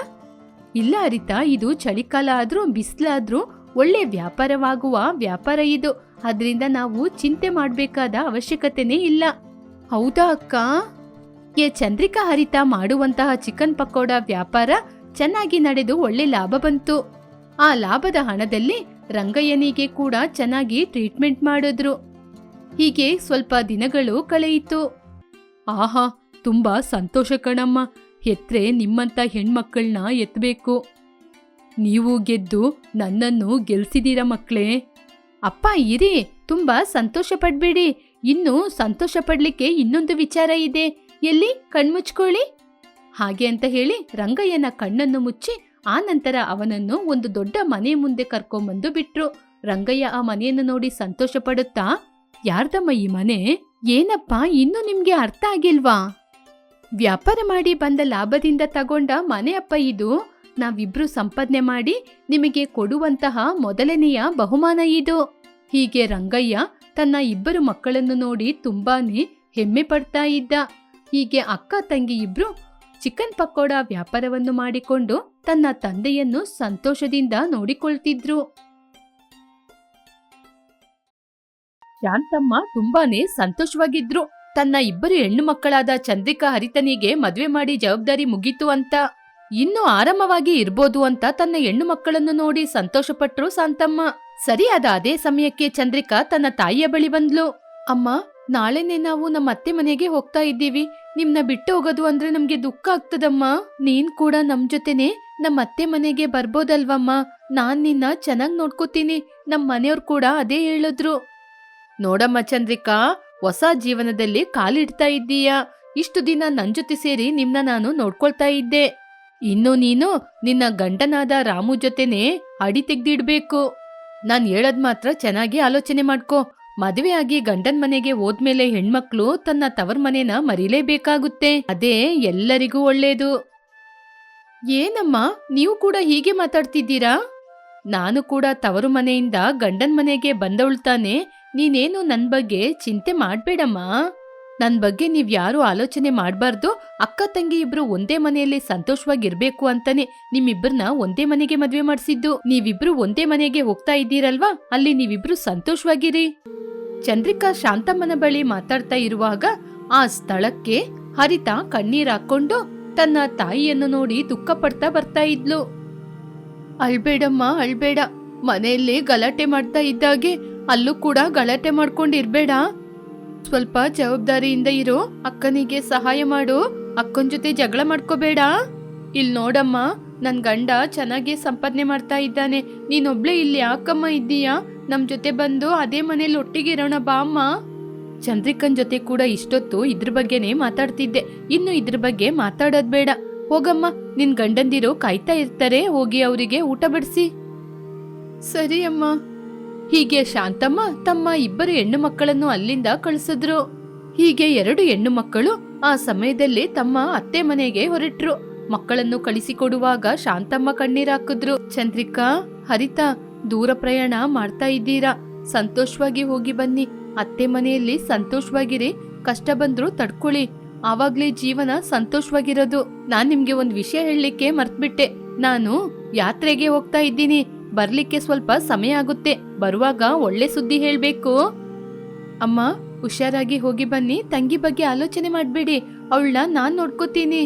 ಇಲ್ಲ ಅರಿತಾ, ಇದು ಚಳಿಕಾಲ ಆದ್ರೂ ಬಿಸಿಲಾದ್ರೂ ಒಳ್ಳೆ ವ್ಯಾಪಾರವಾಗುವ ವ್ಯಾಪಾರ ಇದು. ಅದರಿಂದ ನಾವು ಚಿಂತೆ ಮಾಡಬೇಕಾದ ಅವಶ್ಯಕತೆನೇ ಇಲ್ಲ. ಹೌದಾ ಅಕ್ಕ? ಏ ಚಂದ್ರಿಕಾ, ಹರಿತಾ, ಮಾಡುವಂತಹ ಚಿಕನ್ ಪಕೋಡ ವ್ಯಾಪಾರ ಚೆನ್ನಾಗಿ ನಡೆದು ಒಳ್ಳೆ ಲಾಭ ಬಂತು. ಆ ಲಾಭದ ಹಣದಲ್ಲಿ ರಂಗಯ್ಯನಿಗೆ ಕೂಡ ಚೆನ್ನಾಗಿ ಟ್ರೀಟ್ಮೆಂಟ್ ಮಾಡಿದ್ರು. ಹೀಗೆ ಸ್ವಲ್ಪ ದಿನಗಳು ಕಳೆಯಿತು. ಆಹಾ, ತುಂಬಾ ಸಂತೋಷ ಕಣಮ್ಮ. ಎತ್ರೆ ನಿಮ್ಮಂತ ಹೆಣ್ಮಕ್ಕಳನ್ನ ಎತ್ತಬೇಕು ನೀವು ಗೆದ್ದು ನನ್ನನ್ನು ಗೆಲ್ಸಿದೀರ ಮಕ್ಕಳೇ ಅಪ್ಪ, ಇರಿ, ತುಂಬಾ ಸಂತೋಷ ಪಡ್ಬೇಡಿ. ಇನ್ನು ಸಂತೋಷ ಪಡ್ಲಿಕ್ಕೆ ಇನ್ನೊಂದು ವಿಚಾರ ಇದೆ. ಎಲ್ಲಿ, ಕಣ್ಮುಚ್ಕೊಳ್ಳಿ. ಹಾಗೆ ಅಂತ ಹೇಳಿ ರಂಗಯ್ಯನ ಕಣ್ಣನ್ನು ಮುಚ್ಚಿ ಆ ನಂತರ ಅವನನ್ನು ಒಂದು ದೊಡ್ಡ ಮನೆ ಮುಂದೆ ಕರ್ಕೊಂಬಂದು ಬಿಟ್ರು. ರಂಗಯ್ಯ ಆ ಮನೆಯನ್ನು ನೋಡಿ ಸಂತೋಷ ಪಡುತ್ತಾ ಯಾರ್ದಮ್ಮ ಈ ಮನೆ? ಏನಪ್ಪ, ಇನ್ನು ನಿಮ್ಗೆ ಅರ್ಥ ಆಗಿಲ್ವಾ? ವ್ಯಾಪಾರ ಮಾಡಿ ಬಂದ ಲಾಭದಿಂದ ತಗೊಂಡ ಮನೆ ಅಪ್ಪ ಇದು. ನಾವಿಬ್ರು ಸಂಪಾದನೆ ಮಾಡಿ ನಿಮಗೆ ಕೊಡುವಂತಹ ಮೊದಲನೆಯ ಬಹುಮಾನ ಇದು. ಹೀಗೆ ರಂಗಯ್ಯ ತನ್ನ ಇಬ್ಬರು ಮಕ್ಕಳನ್ನು ನೋಡಿ ತುಂಬಾನೇ ಹೆಮ್ಮೆ ಪಡ್ತಾ ಇದ್ದ. ಹೀಗೆ ಅಕ್ಕ ತಂಗಿ ಇಬ್ರು ಚಿಕನ್ ಪಕೋಡ ವ್ಯಾಪಾರವನ್ನು ಮಾಡಿಕೊಂಡು ತನ್ನ ತಂದೆಯನ್ನು ಸಂತೋಷದಿಂದ ನೋಡಿಕೊಳ್ತಿದ್ರು. ಶಾಂತಮ್ಮ ತುಂಬಾನೇ ಸಂತೋಷವಾಗಿದ್ರು. ತನ್ನ ಇಬ್ಬರು ಹೆಣ್ಣು ಮಕ್ಕಳಾದ ಚಂದ್ರಿಕಾ ಹರಿತನಿಗೆ ಮದುವೆ ಮಾಡಿ ಜವಾಬ್ದಾರಿ ಮುಗೀತು ಅಂತ. ಇನ್ನು ಆರಾಮವಾಗಿ ಇರ್ಬೋದು ಅಂತ ತನ್ನ ಹೆಣ್ಣು ಮಕ್ಕಳನ್ನು ನೋಡಿ ಸಂತೋಷಪಟ್ರು ಶಾಂತಮ್ಮ. ಸರಿಯಾದ ಅದೇ ಸಮಯಕ್ಕೆ ಚಂದ್ರಿಕಾ ತನ್ನ ತಾಯಿಯ ಬಳಿ ಬಂದ್ಲು. ಅಮ್ಮ ನಾಳೆನೆ ನಾವು ನಮ್ಮ ಅತ್ತೆ ಮನೆಗೆ ಹೋಗ್ತಾ ಇದ್ದೀವಿ. ನಿಮ್ನ ಬಿಟ್ಟು ಹೋಗೋದು ಅಂದ್ರೆ ನಮ್ಗೆ ದುಃಖ ಆಗ್ತದಮ್ಮ. ನೀನ್ ಕೂಡ ನಮ್ ಜೊತೆನೆ ನಮ್ಮ ಅತ್ತೆ ಮನೆಗೆ ಬರ್ಬೋದಲ್ವಮ್ಮ. ನಾನ್ ನಿನ್ನ ಚೆನ್ನಾಗ್ ನೋಡ್ಕೋತೀನಿ. ನಮ್ ಮನೆಯವ್ರು ಕೂಡ ಅದೇ ಹೇಳಿದ್ರು. ನೋಡಮ್ಮ ಚಂದ್ರಿಕಾ, ಹೊಸ ಜೀವನದಲ್ಲಿ ಕಾಲಿಡ್ತಾ ಇದ್ದೀಯ? ಇಷ್ಟು ದಿನ ನನ್ ಜೊತೆ ಸೇರಿ ನಿಮ್ನ ನಾನು ನೋಡ್ಕೊಳ್ತಾ ಇದ್ದೆ. ಇನ್ನು ನೀನು ನಿನ್ನ ಗಂಡನಾದ ರಾಮು ಜೊತೆನೆ ಅಡಿ ತೆಗ್ದಿಡ್ಬೇಕು. ನಾನ್ ಹೇಳದ್ ಮಾತ್ರ ಚೆನ್ನಾಗಿ ಆಲೋಚನೆ ಮಾಡ್ಕೋ. ಮದುವೆ ಆಗಿ ಗಂಡನ್ ಮನೆಗೆ ಹೋದ್ಮೇಲೆ ಹೆಣ್ಮಕ್ಳು ತನ್ನ ತವರ್ ಮನೆನ ಮರಿಲೇಬೇಕಾಗುತ್ತೆ. ಅದೇ ಎಲ್ಲರಿಗೂ ಒಳ್ಳೇದು. ಏನಮ್ಮ, ನೀವು ಕೂಡ ಹೀಗೆ ಮಾತಾಡ್ತಿದ್ದೀರಾ? ನಾನು ಕೂಡ ತವರು ಮನೆಯಿಂದ ಗಂಡನ್ ಮನೆಗೆ ಬಂದವಳ್ತಾನೆ ನೀನೇನು ನನ್ ಬಗ್ಗೆ ಚಿಂತೆ ಮಾಡ್ಬೇಡಮ್ಮ. ನನ್ ಬಗ್ಗೆ ನೀವು ಯಾರು ಆಲೋಚನೆ ಮಾಡಬಾರ್ದು. ಅಕ್ಕ ತಂಗಿ ಇಬ್ರು ಒಂದೇ ಮನೆಯಲ್ಲಿ ಸಂತೋಷವಾಗಿರ್ಬೇಕು ಅಂತಾನೆ ನಿಮ್ಮಿಬ್ಬರನ್ನ ಒಂದೇ ಮನೆಗೆ ಮದ್ವೆ ಮಾಡಿಸಿದ್ದು. ನೀವಿಬ್ರು ಒಂದೇ ಮನೆಗೆ ಹೋಗ್ತಾ ಇದ್ದೀರಲ್ವಾ? ಅಲ್ಲಿ ನೀವಿಬ್ರು ಸಂತೋಷವಾಗಿರಿ. ಚಂದ್ರಿಕಾ ಶಾಂತಮ್ಮನ ಬಳಿ ಮಾತಾಡ್ತಾ ಇರುವಾಗ ಆ ಸ್ಥಳಕ್ಕೆ ಹರಿತ ಕಣ್ಣೀರ್ ಹಾಕೊಂಡು ತನ್ನ ತಾಯಿಯನ್ನು ನೋಡಿ ದುಃಖ ಪಡ್ತಾ ಬರ್ತಾ ಇದ್ಲು. ಅಳ್ಬೇಡಮ್ಮ, ಅಳ್ಬೇಡ. ಮನೆಯಲ್ಲಿ ಗಲಾಟೆ ಮಾಡ್ತಾ ಇದ್ದಾಗೆ ಅಲ್ಲೂ ಕೂಡ ಗಲಾಟೆ ಮಾಡ್ಕೊಂಡಿರ್ಬೇಡ. ಸ್ವಲ್ಪ ಜವಾಬ್ದಾರಿಯಿಂದ ಇರು. ಅಕ್ಕನಿಗೆ ಸಹಾಯ ಮಾಡು. ಅಕ್ಕನ ಜೊತೆ ಜಗಳ ಮಾಡ್ಕೋಬೇಡ. ಇಲ್ಲಿ ನೋಡಮ್ಮ ನನ್ನ ಗಂಡ ಚೆನ್ನಾಗಿ ಸಂಪಾದನೆ ಮಾಡ್ತಾ ಇದ್ದಾನೆ. ನೀನೊಬ್ಳೆ ಇಲ್ಲಿ ಯಾಕಮ್ಮ ಇದ್ದೀಯಾ? ನಮ್ಮ ಜೊತೆ ಬಂದು ಅದೇ ಮನೇಲಿ ಒಟ್ಟಿಗೆ ಇರೋಣ ಬಾ ಅಮ್ಮ. ಚಂದ್ರಿಕನ್ ಜೊತೆ ಕೂಡ ಇಷ್ಟೊತ್ತು ಇದ್ರ ಬಗ್ಗೆನೇ ಮಾತಾಡ್ತಿದ್ದೆ. ಇನ್ನು ಇದ್ರ ಬಗ್ಗೆ ಮಾತಾಡೋದ್ ಬೇಡ. ಹೋಗಮ್ಮ, ನಿನ್ ಗಂಡಂದಿರು ಕಾಯ್ತಾ ಇರ್ತಾರೆ. ಹೋಗಿ ಅವರಿಗೆ ಊಟ ಬಡಿಸಿ. ಸರಿ ಅಮ್ಮ. ಹೀಗೆ ಶಾಂತಮ್ಮ ತಮ್ಮ ಇಬ್ಬರು ಹೆಣ್ಣು ಮಕ್ಕಳನ್ನು ಅಲ್ಲಿಂದ ಕಳಿಸಿದ್ರು. ಹೀಗೆ ಎರಡು ಹೆಣ್ಣು ಮಕ್ಕಳು ಆ ಸಮಯದಲ್ಲಿ ತಮ್ಮ ಅತ್ತೆ ಮನೆಗೆ ಹೊರಟ್ರು. ಮಕ್ಕಳನ್ನು ಕಳಿಸಿಕೊಡುವಾಗ ಶಾಂತಮ್ಮ ಕಣ್ಣೀರಾಕಿದ್ರು ಚಂದ್ರಿಕಾ, ಹರಿತಾ, ದೂರ ಪ್ರಯಾಣ ಮಾಡ್ತಾ ಇದ್ದೀರಾ? ಸಂತೋಷವಾಗಿ ಹೋಗಿ ಬನ್ನಿ. ಅತ್ತೆ ಮನೆಯಲ್ಲಿ ಸಂತೋಷವಾಗಿರಿ. ಕಷ್ಟ ಬಂದ್ರು ತಡ್ಕೊಳ್ಳಿ. ಆವಾಗ್ಲೇ ಜೀವನ ಸಂತೋಷವಾಗಿರೋದು. ನಾನ್ ನಿಮ್ಗೆ ಒಂದ್ ವಿಷಯ ಹೇಳಲಿಕ್ಕೆ ಮರ್ತ್ಬಿಟ್ಟೆ. ನಾನು ಯಾತ್ರೆಗೆ ಹೋಗ್ತಾ ಇದ್ದೀನಿ. ಬರ್ಲಿಕ್ಕೆ ಸ್ವಲ್ಪ ಸಮಯ ಆಗುತ್ತೆ. ಬರುವಾಗ ಒಳ್ಳೆ ಸುದ್ದಿ ಹೇಳ್ಬೇಕು. ಅಮ್ಮ, ಹುಷಾರಾಗಿ ಹೋಗಿ ಬನ್ನಿ. ತಂಗಿ ಬಗ್ಗೆ ಆಲೋಚನೆ ಮಾಡಬೇಡಿ. ಅವಳನ್ನ ನಾನ್ ನೋಡ್ಕೋತೀನಿ.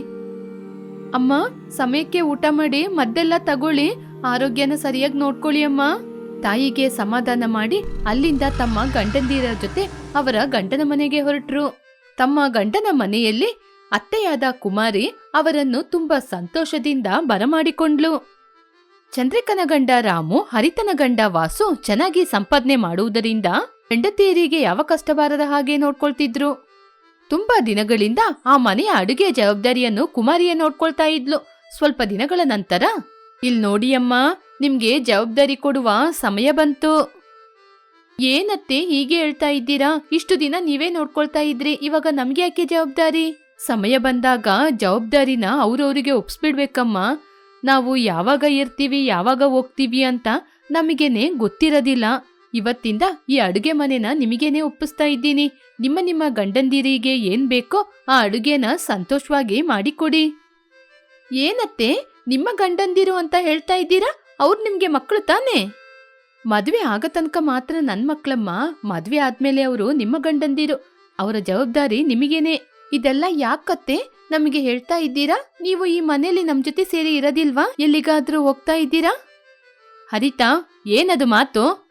ಅಮ್ಮ, ಸಮಯಕ್ಕೆ ಊಟ ಮಾಡಿ, ಮದ್ದೆಲ್ಲ ತಗೊಳ್ಳಿ. ಆರೋಗ್ಯನ ಸರಿಯಾಗಿ ನೋಡ್ಕೊಳ್ಳಿ ಅಮ್ಮ. ತಾಯಿಗೆ ಸಮಾಧಾನ ಮಾಡಿ, ಅಲ್ಲಿಂದ ತಮ್ಮ ಗಂಡಂದಿರ ಜೊತೆ ಅವರ ಗಂಡನ ಮನೆಗೆ ಹೊರಟ್ರು. ತಮ್ಮ ಗಂಡನ ಮನೆಯಲ್ಲಿ ಅತ್ತೆಯಾದ ಕುಮಾರಿ ಅವರನ್ನು ತುಂಬಾ ಸಂತೋಷದಿಂದ ಬರಮಾಡಿಕೊಂಡ್ಲು ಚಂದ್ರಿಕನ ಗಂಡ ರಾಮು ಹರಿತನ ಗಂಡ ವಾಸು ಚೆನ್ನಾಗಿ ಸಂಪಾದನೆ ಮಾಡುವುದರಿಂದ ಹೆಂಡತಿಯರಿಗೆ ಯಾವ ಕಷ್ಟ ಬಾರದ ಹಾಗೆ ನೋಡ್ಕೊಳ್ತಿದ್ರು? ತುಂಬಾ ದಿನಗಳಿಂದ ಆ ಮನೆಯ ಅಡುಗೆ ಜವಾಬ್ದಾರಿಯನ್ನು ಕುಮಾರಿಯ ನೋಡ್ಕೊಳ್ತಾ ಇದ್ಲು. ಸ್ವಲ್ಪ ದಿನಗಳ ನಂತರ, ಇಲ್ ನೋಡಿ ಅಮ್ಮ, ನಿಮ್ಗೆ ಜವಾಬ್ದಾರಿ ಕೊಡುವ ಸಮಯ ಬಂತು. ಏನತ್ತೆ, ಹೀಗೆ ಹೇಳ್ತಾ ಇದ್ದೀರಾ? ಇಷ್ಟು ದಿನ ನೀವೇ ನೋಡ್ಕೊಳ್ತಾ ಇದ್ರಿ, ಇವಾಗ ನಮ್ಗೆ ಯಾಕೆ ಜವಾಬ್ದಾರಿ? ಸಮಯ ಬಂದಾಗ ಜವಾಬ್ದಾರಿನ ಅವ್ರವ್ರಿಗೆ ಒಪ್ಸ್ಬಿಡ್ಬೇಕಮ್ಮ. ನಾವು ಯಾವಾಗ ಇರ್ತೀವಿ, ಯಾವಾಗ ಹೋಗ್ತೀವಿ ಅಂತ ನಮಗೇನೆ ಗೊತ್ತಿರೋದಿಲ್ಲ. ಇವತ್ತಿಂದ ಈ ಅಡುಗೆ ಮನೆನ ನಿಮಗೇನೆ ಒಪ್ಪಿಸ್ತಾ ಇದ್ದೀನಿ. ನಿಮ್ಮ ನಿಮ್ಮ ಗಂಡಂದಿರಿಗೆ ಏನ್ ಬೇಕೋ ಆ ಅಡುಗೆನ ಸಂತೋಷವಾಗಿ ಮಾಡಿಕೊಡಿ. ಏನತ್ತೆ? ನಿಮ್ಮ ಗಂಡಂದಿರು ಅಂತ ಹೇಳ್ತಾ ಇದ್ದೀರಾ? ಅವ್ರು ನಿಮ್ಗೆ ಮಕ್ಕಳು ತಾನೇ? ಮದ್ವೆ ಆಗ ತನಕ ಮಾತ್ರ ನನ್ ಮಕ್ಳಮ್ಮ ಮದ್ವೆ ಆದ್ಮೇಲೆ ಅವರು ನಿಮ್ಮ ಗಂಡಂದಿರು. ಅವರ ಜವಾಬ್ದಾರಿ ನಿಮಗೇನೆ. ಇದೆಲ್ಲ ಯಾಕತ್ತೆ? ನಮಗೆ ಹೇಳ್ತಾ ಇದ್ದೀರಾ? ನೀವು ಈ ಮನೆಯಲ್ಲಿ ನಮ್ ಜೊತೆ ಸೇರಿ ಇರೋದಿಲ್ವಾ? ಎಲ್ಲಿಗಾದ್ರೂ ಹೋಗ್ತಾ ಇದ್ದೀರಾ? ಹರಿತಾ, ಏನದು ಮಾತು?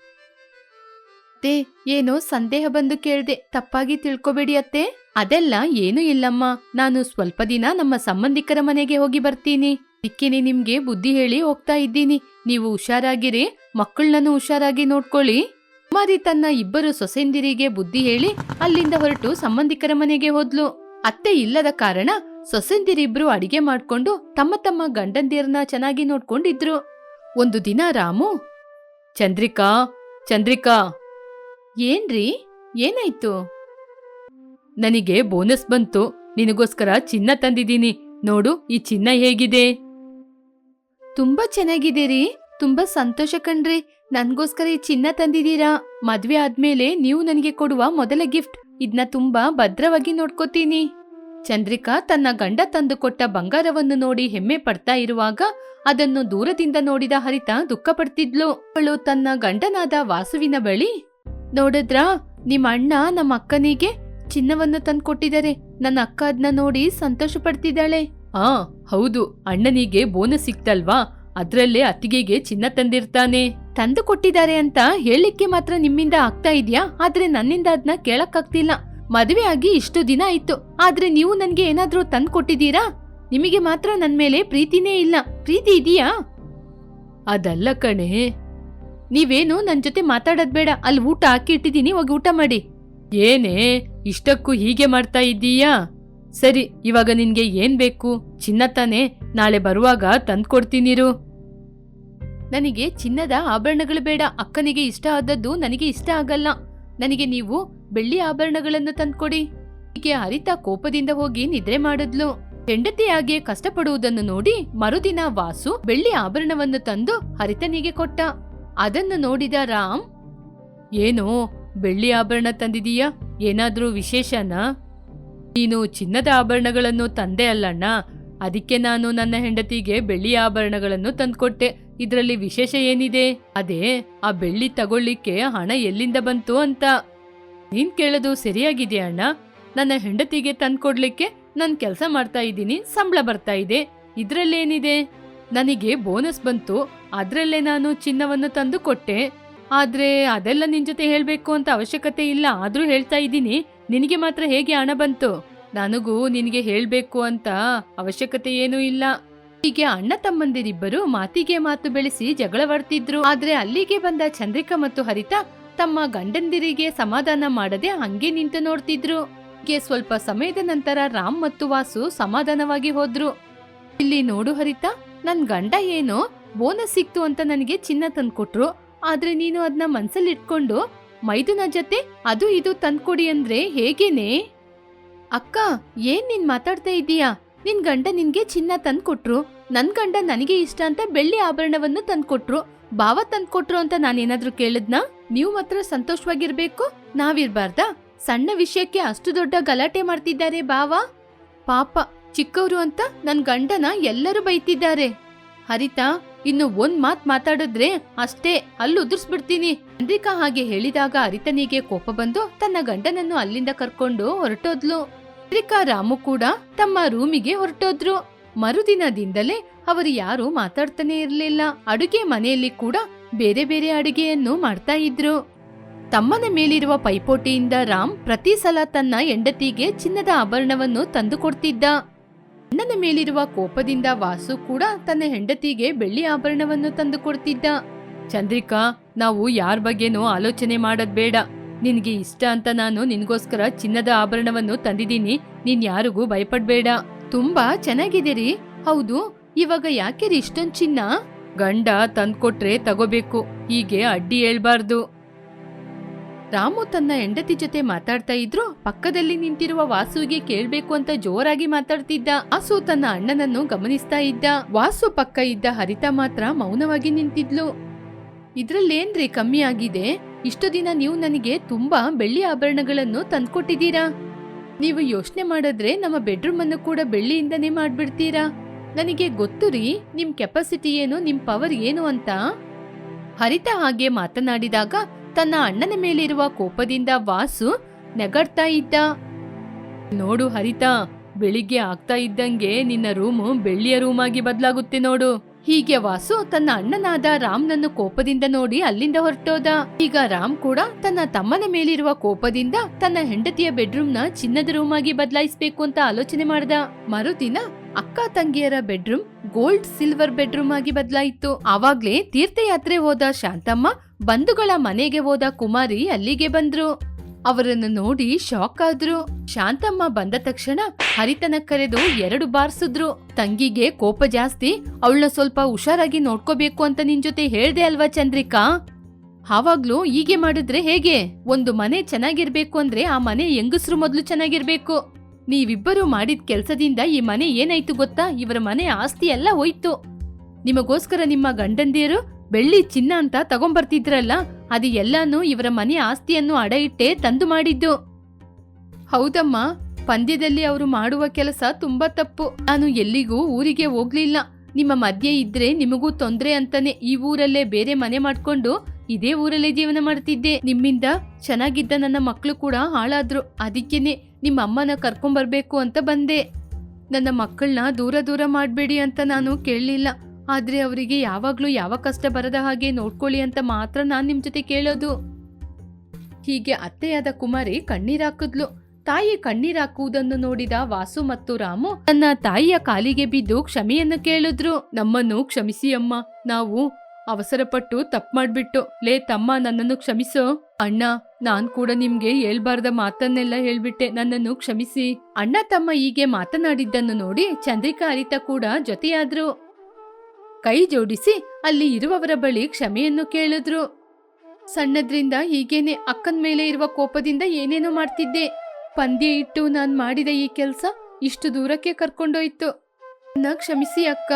ಅತ್ತೆ, ಏನೋ ಸಂದೇಹ ಬಂದು ಕೇಳ್ದೆ. ತಪ್ಪಾಗಿ ತಿಳ್ಕೊಬೇಡಿ ಅತ್ತೆ. ಅದೆಲ್ಲ ಏನೂ ಇಲ್ಲಮ್ಮ. ನಾನು ಸ್ವಲ್ಪ ದಿನ ನಮ್ಮ ಸಂಬಂಧಿಕರ ಮನೆಗೆ ಹೋಗಿ ಬರ್ತೀನಿ. ದಿಕ್ಕಿನಿ ನಿಮ್ಗೆ ಬುದ್ಧಿ ಹೇಳಿ ಹೋಗ್ತಾ ಇದ್ದೀನಿ. ನೀವು ಹುಷಾರಾಗಿರಿ. ಮಕ್ಕಳನ್ನೂ ಹುಷಾರಾಗಿ ನೋಡ್ಕೊಳ್ಳಿ. ಕುಮಾರಿ ತನ್ನ ಇಬ್ಬರು ಸೊಸೆಂದಿರಿಗೆ ಬುದ್ಧಿ ಹೇಳಿ ಅಲ್ಲಿಂದ ಹೊರಟು ಸಂಬಂಧಿಕರ ಮನೆಗೆ ಹೋದ್ಲು. ಅತ್ತೆ ಇಲ್ಲದ ಕಾರಣ ಸೊಸೆಂದಿರಿಬ್ರು ಅಡಿಗೆ ಮಾಡ್ಕೊಂಡು ತಮ್ಮ ತಮ್ಮ ಗಂಡಂದಿರನ್ನ ಚೆನ್ನಾಗಿ ನೋಡ್ಕೊಂಡಿದ್ರು. ಒಂದು ದಿನ ರಾಮು, ಚಂದ್ರಿಕಾ ಚಂದ್ರಿಕಾ, ಏನ್ರಿ? ಏನಾಯ್ತು? ನನಗೆ ಬೋನಸ್ ಬಂತು. ನಿನಗೋಸ್ಕರ ಚಿನ್ನ ತಂದಿದ್ದೀನಿ. ನೋಡು, ಈ ಚಿನ್ನ ಹೇಗಿದೆ? ತುಂಬಾ ಚೆನ್ನಾಗಿದೆ ರೀ ತುಂಬಾ ಸಂತೋಷ ಕಣ್ರಿ. ನನ್ಗೋಸ್ಕರ ಈ ಚಿನ್ನ ತಂದಿದ್ದೀರಾ? ಮದ್ವೆ ಆದ್ಮೇಲೆ ನೀವು ನನಗೆ ಕೊಡುವ ಮೊದಲ ಗಿಫ್ಟ್. ಇದನ್ನ ತುಂಬಾ ಭದ್ರವಾಗಿ ನೋಡ್ಕೋತೀನಿ. ಚಂದ್ರಿಕಾ ತನ್ನ ಗಂಡ ತಂದುಕೊಟ್ಟ ಬಂಗಾರವನ್ನು ನೋಡಿ ಹೆಮ್ಮೆ ಪಡ್ತಾ ಇರುವಾಗ ಅದನ್ನು ದೂರದಿಂದ ನೋಡಿದ ಹರಿತ ದುಃಖ ಪಡ್ತಿದ್ಲು ಅವಳು ತನ್ನ ಗಂಡನಾದ ವಾಸುವಿನ ಬಳಿ, ನೋಡಿದ್ರಾ, ನಿಮ್ಮ ಅಣ್ಣ ನಮ್ಮ ಅಕ್ಕನಿಗೆ ಚಿನ್ನವನ್ನು ತಂದ್ಕೊಟ್ಟಿದ್ದಾರೆ. ನನ್ನ ಅಕ್ಕ ಅದನ್ನ ನೋಡಿ ಸಂತೋಷ ಪಡ್ತಿದ್ದಾಳೆ ಆ, ಹೌದು, ಅಣ್ಣನಿಗೆ ಬೋನಸ್ ಸಿಕ್ತಲ್ವಾ? ಅದ್ರಲ್ಲೇ ಅತ್ತಿಗೆಗೆ ಚಿನ್ನ ತಂದಿರ್ತಾನೆ. ತಂದು ಕೊಟ್ಟಿದ್ದಾರೆ ಅಂತ ಹೇಳಲಿಕ್ಕೆ ಮಾತ್ರ ನಿಮ್ಮಿಂದ ಆಗ್ತಾ ಇದ್ಯಾ? ಆದ್ರೆ ನನ್ನಿಂದ ಅದನ್ನ ಕೇಳಕ್ಕಾಗ್ತಿಲ್ಲ. ಮದುವೆ ಆಗಿ ಇಷ್ಟು ದಿನ ಆಯ್ತು. ಆದ್ರೆ ನೀವು ನನ್ಗೆ ಏನಾದರೂ ತಂದು ಕೊಟ್ಟಿದ್ದೀರಾ ನಿಮಗೆ ಮಾತ್ರ ನನ್ ಮೇಲೆ ಪ್ರೀತಿನೇ ಇಲ್ಲ. ಪ್ರೀತಿ ಇದೆಯಾ? ಅದಲ್ಲ ಕಣೆ. ನೀವೇನು ನನ್ ಜೊತೆ ಮಾತಾಡೋದ್ ಬೇಡ. ಅಲ್ಲಿ ಊಟ ಹಾಕಿ ಇಟ್ಟಿದ್ದೀನಿ. ಹೋಗಿ ಊಟ ಮಾಡಿ. ಏನೇ, ಇಷ್ಟಕ್ಕೂ ಹೀಗೆ ಮಾಡ್ತಾ ಇದ್ದೀಯಾ? ಸರಿ, ಇವಾಗ ನಿನ್ಗೆ ಏನ್ ಬೇಕು? ಚಿನ್ನ ತಾನೆ. ನಾಳೆ ಬರುವಾಗ ತಂದ್ಕೊಡ್ತೀನಿರು ನನಗೆ ಚಿನ್ನದ ಆಭರಣಗಳು ಬೇಡ. ಅಕ್ಕನಿಗೆ ಇಷ್ಟ ಆದದ್ದು ನನಗೆ ಇಷ್ಟ ಆಗಲ್ಲ. ನನಗೆ ನೀವು ಬೆಳ್ಳಿ ಆಭರಣಗಳನ್ನು ತಂದ್ಕೊಡಿ. ಹೀಗೆ ಹರಿತ ಕೋಪದಿಂದ ಹೋಗಿ ನಿದ್ರೆ ಮಾಡಿದ್ಲು. ಹೆಂಡತಿಯಾಗಿ ಕಷ್ಟಪಡುವುದನ್ನು ನೋಡಿ ಮರುದಿನ ವಾಸು ಬೆಳ್ಳಿ ಆಭರಣವನ್ನು ತಂದು ಹರಿತನಿಗೆ ಕೊಟ್ಟ. ಅದನ್ನು ನೋಡಿದ ರಾಮ್, ಏನೋ, ಬೆಳ್ಳಿ ಆಭರಣ ತಂದಿದೀಯಾ? ಏನಾದ್ರೂ ವಿಶೇಷನಾ? ನೀನು ಚಿನ್ನದ ಆಭರಣಗಳನ್ನು ತಂದೆ ಅಲ್ಲಣ್ಣ. ಅದಕ್ಕೆ ನಾನು ನನ್ನ ಹೆಂಡತಿಗೆ ಬೆಳ್ಳಿ ಆಭರಣಗಳನ್ನು ತಂದ್ಕೊಟ್ಟೆ. ಇದರಲ್ಲಿ ವಿಶೇಷ ಏನಿದೆ? ಅದೇ, ಆ ಬೆಳ್ಳಿ ತಗೊಳ್ಳಿಕ್ಕೆ ಹಣ ಎಲ್ಲಿಂದ ಬಂತು ಅಂತ. ನೀನ್ ಕೇಳೋದು ಸರಿಯಾಗಿದೆ ಅಣ್ಣ? ನನ್ನ ಹೆಂಡತಿಗೆ ತಂದ್ಕೊಡ್ಲಿಕ್ಕೆ ನಾನು ಕೆಲಸ ಮಾಡ್ತಾ ಇದ್ದೀನಿ, ಸಂಬಳ ಬರ್ತಾ ಇದೆ. ಇದ್ರಲ್ಲೇನಿದೆ? ನನಗೆ ಬೋನಸ್ ಬಂತು, ಅದ್ರಲ್ಲೇ ನಾನು ಚಿನ್ನವನ್ನು ತಂದು ಕೊಟ್ಟೆ. ಆದ್ರೆ, ಅದೆಲ್ಲ ನಿನ್ ಜೊತೆ ಹೇಳ್ಬೇಕು ಅಂತ ಅವಶ್ಯಕತೆ ಇಲ್ಲ, ಆದ್ರೂ ಹೇಳ್ತಾ ಇದ್ದೀನಿ. ನಿನಗೆ ಮಾತ್ರ ಹೇಗೆ ಹಣ ಬಂತು? ನನಗೂ ನಿನಗೆ ಹೇಳ್ಬೇಕು ಅಂತ ಅವಶ್ಯಕತೆ ಏನೂ ಇಲ್ಲ. ಹೀಗೆ ಅಣ್ಣ ತಮ್ಮಂದಿರಿಬ್ಬರು ಮಾತಿಗೆ ಮಾತು ಬೆಳೆಸಿ ಜಗಳವಾಡ್ತಿದ್ರು. ಆದ್ರೆ ಅಲ್ಲಿಗೆ ಬಂದ ಚಂದ್ರಿಕಾ ಮತ್ತು ಹರಿತ ತಮ್ಮ ಗಂಡಂದಿರಿಗೆ ಸಮಾಧಾನ ಮಾಡದೆ ಹಂಗೆ ನಿಂತು ನೋಡ್ತಿದ್ರು. ಗೆ ಸ್ವಲ್ಪ ಸಮಯದ ನಂತರ ರಾಮ್ ಮತ್ತು ವಾಸು ಸಮಾಧಾನವಾಗಿ ಹೋದ್ರು. ಇಲ್ಲಿ ನೋಡು ಹರಿತಾ, ನನ್ ಗಂಡ ಏನೋ? ಬೋನಸ್ ಸಿಕ್ತು ಅಂತ ನನಗೆ ಚಿನ್ನ ತಂದ್ಕೊಟ್ರು. ಆದ್ರೆ ನೀನು ಅದನ್ನ ಮನ್ಸಲ್ಲಿ ಇಟ್ಕೊಂಡು ಮೈದುನ ಜೊತೆ ಅದು ಇದು ತಂದ್ಕೊಡಿ ಅಂದ್ರೆ ಹೇಗೇನೆ? ಅಕ್ಕ, ಏನ್ ನೀನ್ ಮಾತಾಡ್ತಾ ಇದ್ದೀಯಾ ನಿನ್ ಗಂಡ ನಿನ್ಗೆ ಚಿನ್ನ ತಂದ್ಕೊಟ್ರು. ನನ್ ಗಂಡ ನನಗೆ ಇಷ್ಟ ಅಂತ ಬೆಳ್ಳಿ ಆಭರಣವನ್ನು ತಂದ್ಕೊಟ್ರು. ಭಾವ ತಂದ್ಕೊಟ್ರು ಅಂತ ನಾನೇನಾದ್ರೂ ಕೇಳಿದ್ನಾ? ನೀವು ಮಾತ್ರ ಸಂತೋಷವಾಗಿರ್ಬೇಕು, ನಾವಿರ್ಬಾರ್ದಾ? ಸಣ್ಣ ವಿಷಯಕ್ಕೆ ಅಷ್ಟು ದೊಡ್ಡ ಗಲಾಟೆ ಮಾಡ್ತಿದ್ದಾರೆ ಬಾವ ಪಾಪ, ಚಿಕ್ಕವರು ಅಂತ ನನ್ ಗಂಡನ ಎಲ್ಲರೂ ಬೈತಿದ್ದಾರೆ. ಹರಿತಾ, ಇನ್ನು ಒಂದ್ ಮಾತ್ ಮಾತಾಡಿದ್ರೆ ಅಷ್ಟೇ, ಅಲ್ಲಿ ಉದುರ್ಸ್ಬಿಡ್ತೀನಿ. ಚಂದ್ರಿಕಾ ಹಾಗೆ ಹೇಳಿದಾಗ ಹರಿತನಿಗೆ ಕೋಪ ಬಂದು ತನ್ನ ಗಂಡನನ್ನು ಅಲ್ಲಿಂದ ಕರ್ಕೊಂಡು ಹೊರಟೋದ್ಲು. ಚಂದ್ರಿಕಾ ರಾಮು ಕೂಡ ತಮ್ಮ ರೂಮಿಗೆ ಹೊರಟೋದ್ರು. ಮರುದಿನದಿಂದಲೇ ಅವರು ಯಾರು ಮಾತಾಡ್ತಾನೆ ಇರಲಿಲ್ಲ. ಅಡುಗೆ ಮನೆಯಲ್ಲಿ ಕೂಡ ಬೇರೆ ಬೇರೆ ಅಡುಗೆಯನ್ನು ಮಾಡ್ತಾ ಇದ್ರು. ತಮ್ಮನ ಮೇಲಿರುವ ಪೈಪೋಟಿಯಿಂದ ರಾಮ್ ಪ್ರತಿ ಸಲ ತನ್ನ ಹೆಂಡತಿಗೆ ಚಿನ್ನದ ಆಭರಣವನ್ನು ತಂದು ಕೊಡ್ತಿದ್ದ. ಅಣ್ಣನ ಮೇಲಿರುವ ಕೋಪದಿಂದ ವಾಸು ಕೂಡ ತನ್ನ ಹೆಂಡತಿಗೆ ಬೆಳ್ಳಿ ಆಭರಣವನ್ನು ತಂದು ಕೊಡ್ತಿದ್ದ. ಚಂದ್ರಿಕಾ, ನಾವು ಯಾರ ಬಗ್ಗೆನೂ ಆಲೋಚನೆ ಮಾಡೋದ್ ಬೇಡ. ನಿನ್ಗೆ ಇಷ್ಟ ಅಂತ ನಾನು ನಿನಗೋಸ್ಕರ ಚಿನ್ನದ ಆಭರಣವನ್ನು ತಂದಿದ್ದೀನಿ. ನೀನ್ ಯಾರಿಗೂ ಭಯಪಡ್ಬೇಡ. ತುಂಬಾ ಚೆನ್ನಾಗಿದ್ದೀರಿ. ಹೌದು, ಇವಾಗ ಯಾಕೆ ಇಷ್ಟೊಂದ್ ಚಿನ್ನ? ಗಂಡ ತಂದ್ಕೊಟ್ರೆ ತಗೋಬೇಕು. ಹೀಗೆ ಅಡ್ಡಿ ಹೇಳ್ಬಾರ್ದು. ರಾಮು ತನ್ನ ಹೆಂಡತಿ ಜೊತೆ ಮಾತಾಡ್ತಾ ಇದ್ರು. ಪಕ್ಕದಲ್ಲಿ ನಿಂತಿರುವ ವಾಸುವಿಗೆ ಕೇಳ್ಬೇಕು ಅಂತ ಜೋರಾಗಿ ಮಾತಾಡ್ತಿದ್ದ. ವಾಸು ತನ್ನ ಅಣ್ಣನನ್ನು ಗಮನಿಸ್ತಾ ಇದ್ದ. ವಾಸು ಪಕ್ಕ ಇದ್ದ ಹರಿತ ಮಾತ್ರ ಮೌನವಾಗಿ ನಿಂತಿದ್ಲು. ಇದ್ರಲ್ಲೇನ್ರಿ ಕಮ್ಮಿ ಆಗಿದೆ? ಇಷ್ಟು ದಿನ ನೀವು ನನಗೆ ತುಂಬಾ ಬೆಳ್ಳಿ ಆಭರಣಗಳನ್ನು ತಂದ್ಕೊಟ್ಟಿದ್ದೀರಾ? ನೀವು ಯೋಚನೆ ಮಾಡಿದ್ರೆ ನಮ್ಮ ಬೆಡ್ರೂಮ್ ಅನ್ನು ಕೂಡ ಬೆಳ್ಳಿಯಿಂದನೇ ಮಾಡ್ಬಿಡ್ತೀರಾ? ನನಗೆ ಗೊತ್ತು ರೀ, ನಿಮ್ ಕೆಪಾಸಿಟಿ ಏನು, ನಿಮ್ ಪವರ್ ಏನು ಅಂತ. ಹರಿತ ಹಾಗೆ ಮಾತನಾಡಿದಾಗ ತನ್ನ ಅಣ್ಣನ ಮೇಲಿರುವ ಕೋಪದಿಂದ ವಾಸು ನೆಗಡ್ತಾ ಇದ್ದ. ನೋಡು ಹರಿತ, ಬೆಳಿಗ್ಗೆ ಆಗ್ತಾ ಇದ್ದಂಗೆ ನಿನ್ನ ರೂಮು ಬೆಳ್ಳಿಯ ರೂಮಾಗಿ ಬದಲಾಗುತ್ತೆ ನೋಡು. ಹೀಗೆ ವಾಸು ತನ್ನ ಅಣ್ಣನಾದ ರಾಮ್ನನ್ನು ಕೋಪದಿಂದ ನೋಡಿ ಅಲ್ಲಿಂದ ಹೊರಟೋದ. ಈಗ ರಾಮ್ ಕೂಡ ತನ್ನ ತಮ್ಮನ ಮೇಲಿರುವ ಕೋಪದಿಂದ ತನ್ನ ಹೆಂಡತಿಯ ಬೆಡ್ರೂಮ್ನ ಚಿನ್ನದ ರೂಮ್ ಆಗಿ ಬದಲಾಯಿಸಬೇಕು ಅಂತ ಆಲೋಚನೆ ಮಾಡ್ದ. ಮರುದಿನ ಅಕ್ಕ ತಂಗಿಯರ ಬೆಡ್ರೂಮ್ ಗೋಲ್ಡ್ ಸಿಲ್ವರ್ ಬೆಡ್ರೂಮ್ ಆಗಿ ಬದಲಾಯಿತು ಆವಾಗ್ಲೇ ತೀರ್ಥಯಾತ್ರೆ ಹೋದ ಶಾಂತಮ್ಮ ಬಂಧುಗಳ ಮನೆಗೆ ಹೋದ ಕುಮಾರಿ ಅಲ್ಲಿಗೆ ಬಂದ್ರು. ಅವರನ್ನು ನೋಡಿ ಶಾಕ್ ಆದ್ರು. ಶಾಂತಮ್ಮ ಬಂದ ತಕ್ಷಣ ಹರಿತನ ಕರೆದು ಎರಡು ಬಾರಿಸಿದ್ರು. ತಂಗಿಗೆ ಕೋಪ ಜಾಸ್ತಿ, ಅವಳನ್ನ ಸ್ವಲ್ಪ ಹುಷಾರಾಗಿ ನೋಡ್ಕೋಬೇಕು ಅಂತ ನಿನ್ ಜೊತೆ ಹೇಳ್ದೆ ಅಲ್ವಾ ಚಂದ್ರಿಕಾ? ಆವಾಗ್ಲೂ ಹೀಗೆ ಮಾಡಿದ್ರೆ ಹೇಗೆ? ಒಂದು ಮನೆ ಚೆನ್ನಾಗಿರ್ಬೇಕು ಅಂದ್ರೆ ಆ ಮನೆ ಹೆಂಗಸ್ರು ಮೊದ್ಲು ಚೆನ್ನಾಗಿರ್ಬೇಕು. ನೀವಿಬ್ಬರು ಮಾಡಿದ ಕೆಲ್ಸದಿಂದ ಈ ಮನೆ ಏನಾಯ್ತು ಗೊತ್ತಾ? ಇವರ ಮನೆ ಆಸ್ತಿ ಎಲ್ಲ ಹೋಯ್ತು. ನಿಮಗೋಸ್ಕರ ನಿಮ್ಮ ಗಂಡಂದಿಯರು ಬೆಳ್ಳಿ ಚಿನ್ನ ಅಂತ ತಗೊಂಬರ್ತಿದ್ರಲ್ಲ, ಅದು ಎಲ್ಲಾನು ಇವರ ಮನೆ ಆಸ್ತಿಯನ್ನು ಅಡ ಇಟ್ಟೇ ತಂದು ಮಾಡಿದ್ದು. ಹೌದಮ್ಮ, ಪಂದ್ಯದಲ್ಲಿ ಅವರು ಮಾಡುವ ಕೆಲಸ ತುಂಬಾ ತಪ್ಪು. ನಾನು ಎಲ್ಲಿಗೂ ಊರಿಗೆ ಹೋಗ್ಲಿಲ್ಲ. ನಿಮ್ಮ ಮಧ್ಯೆ ಇದ್ರೆ ನಿಮಗೂ ತೊಂದ್ರೆ ಅಂತಾನೆ ಈ ಊರಲ್ಲೇ ಬೇರೆ ಮನೆ ಮಾಡ್ಕೊಂಡು ಇದೇ ಊರಲ್ಲೇ ಜೀವನ ಮಾಡ್ತಿದ್ದೆ. ನಿಮ್ಮಿಂದ ಚೆನ್ನಾಗಿದ್ದ ನನ್ನ ಮಕ್ಕಳು ಕೂಡ ಹಾಳಾದ್ರು. ಅದಕ್ಕೇನೆ ನಿಮ್ಮ ಅಮ್ಮನ ಕರ್ಕೊಂಬರ್ಬೇಕು ಅಂತ ಬಂದೆ. ನನ್ನ ಮಕ್ಕಳನ್ನ ದೂರ ದೂರ ಮಾಡಬೇಡಿ ಅಂತ ನಾನು ಕೇಳಲಿಲ್ಲ. ಆದ್ರೆ ಅವರಿಗೆ ಯಾವಾಗ್ಲೂ ಯಾವ ಕಷ್ಟ ಬರದ ಹಾಗೆ ನೋಡ್ಕೊಳ್ಳಿ ಅಂತ ಮಾತ್ರ ನಾನ್ ನಿಮ್ ಜೊತೆ ಕೇಳೋದು. ಹೀಗೆ ಅತ್ತೆಯಾದ ಕುಮಾರಿ ಕಣ್ಣೀರಾಕಿದ್ಲು ತಾಯಿ ಕಣ್ಣೀರಾಕುವುದನ್ನು ನೋಡಿದ ವಾಸು ಮತ್ತು ರಾಮು ತನ್ನ ತಾಯಿಯ ಕಾಲಿಗೆ ಬಿದ್ದು ಕ್ಷಮೆಯನ್ನು ಕೇಳಿದ್ರು. ನಮ್ಮನ್ನು ಕ್ಷಮಿಸಿ ಅಮ್ಮ. ನಾವು ಅವಸರಪಟ್ಟು ತಪ್ಪು ಮಾಡ್ಬಿಟ್ಟು, ಲೇ ತಮ್ಮ, ನನ್ನನ್ನು ಕ್ಷಮಿಸು. ಅಣ್ಣ, ನಾನ್ ಕೂಡ ನಿಮ್ಗೆ ಹೇಳ್ಬಾರ್ದ ಮಾತನ್ನೆಲ್ಲ ಹೇಳ್ಬಿಟ್ಟೆ. ನನ್ನನ್ನು ಕ್ಷಮಿಸಿ. ಅಣ್ಣ ತಮ್ಮ ಹೀಗೆ ಮಾತನಾಡಿದ್ದನ್ನು ನೋಡಿ ಚಂದ್ರಿಕಾ ಅರಿತ ಕೂಡ ಜೊತೆಯಾದ್ರು. ಕೈ ಜೋಡಿಸಿ ಅಲ್ಲಿ ಇರುವವರ ಬಳಿ ಕ್ಷಮೆಯನ್ನು ಕೇಳಿದ್ರು. ಸಣ್ಣದ್ರಿಂದ ಹೀಗೇನೆ ಅಕ್ಕನ ಮೇಲೆ ಇರುವ ಕೋಪದಿಂದ ಏನೇನೋ ಮಾಡ್ತಿದ್ದೆ. ಪಂದ್ಯ ಇಟ್ಟು ನಾನು ಮಾಡಿದ ಈ ಕೆಲಸ ಇಷ್ಟು ದೂರಕ್ಕೆ ಕರ್ಕೊಂಡೋಯ್ತು. ನನ್ನ ಕ್ಷಮಿಸಿ ಅಕ್ಕ.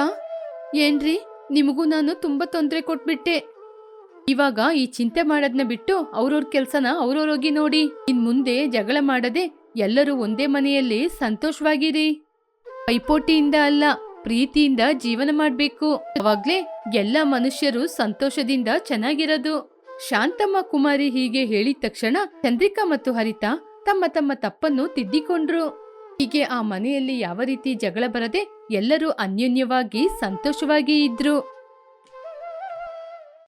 ಏನ್ರಿ, ನಿಮಗೂ ನಾನು ತುಂಬಾ ತೊಂದರೆ ಕೊಟ್ಬಿಟ್ಟೆ. ಇವಾಗ ಈ ಚಿಂತೆ ಮಾಡೋದ್ನ ಬಿಟ್ಟು ಅವ್ರವ್ರ ಕೆಲ್ಸನ ಅವ್ರವ್ರೋಗಿ ನೋಡಿ. ಇನ್ ಮುಂದೆ ಜಗಳ ಮಾಡದೆ ಎಲ್ಲರೂ ಒಂದೇ ಮನೆಯಲ್ಲಿ ಸಂತೋಷವಾಗಿರಿ. ಪೈಪೋಟಿಯಿಂದ ಅಲ್ಲ. ಪ್ರೀತಿಯಿಂದ ಜೀವನ ಮಾಡ್ಬೇಕು. ಅವಾಗ್ಲೇ ಎಲ್ಲ ಮನುಷ್ಯರು ಸಂತೋಷದಿಂದ ಚೆನ್ನಾಗಿರೋದು. ಶಾಂತಮ್ಮ ಕುಮಾರಿ ಹೀಗೆ ಹೇಳಿದ ತಕ್ಷಣ ಚಂದ್ರಿಕಾ ಮತ್ತು ಹರಿತ ತಮ್ಮ ತಮ್ಮ ತಪ್ಪನ್ನು ತಿದ್ದಿಕೊಂಡ್ರು. ಹೀಗೆ ಆ ಮನೆಯಲ್ಲಿ ಯಾವ ರೀತಿ ಜಗಳ ಬರದೆ ಎಲ್ಲರೂ ಅನ್ಯೋನ್ಯವಾಗಿ ಸಂತೋಷವಾಗಿ ಇದ್ರು.